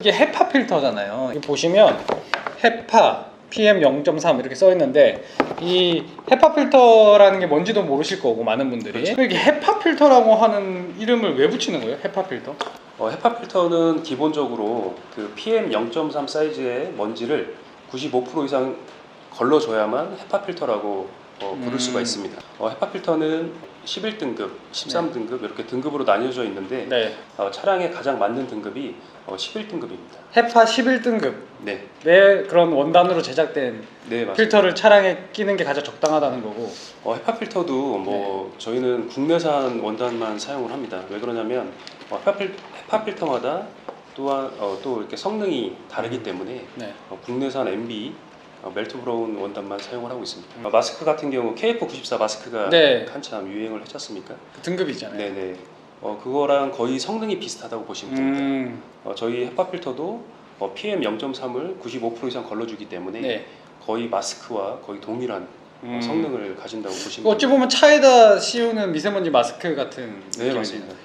이게 헤파 필터잖아요. 여기 보시면 헤파 PM 0.3 이렇게 써 있는데 이 헤파 필터라는 게 뭔지도 모르실 거고 많은 분들이 그렇죠. 이게 헤파 필터라고 하는 이름을 왜 붙이는 거예요? 헤파 필터? 어, 헤파 필터는 기본적으로 그 PM 0.3 사이즈의 먼지를 95% 이상 걸러줘야만 헤파 필터라고 어, 부를 음. 수가 있습니다. 어, 헤파 필터는 11등급, 13등급 이렇게 등급으로 나뉘어져 있는데 네. 어, 차량에 가장 맞는 등급이 어, 11등급입니다. 헤파 11등급의 네, 그런 원단으로 제작된 네 맞습니다. 필터를 차량에 끼는 게 가장 적당하다는 거고. 어, 헤파 필터도 뭐 네. 저희는 국내산 원단만 사용을 합니다. 왜 그러냐면 어, 헤파, 필, 헤파 필터마다 또한 어, 또 이렇게 성능이 다르기 때문에 네. 어, 국내산 MB 어, 멜트 브라운 원단만 사용을 하고 있습니다. 어, 마스크 같은 경우 KF94 마스크가 음. 네. 한참 유행을 했지 않습니까? 그 등급이 있잖아요. 네네. 어, 그거랑 거의 성능이 비슷하다고 보시면 됩니다. 음. 어, 저희 헤파 필터도 어, PM 0.3을 95% 이상 걸러주기 때문에 네. 거의 마스크와 거의 동일한 어, 음. 성능을 가진다고 보시면 어찌 보면 차에다 씌우는 미세먼지 마스크 같은 네 느낌이네요. 맞습니다.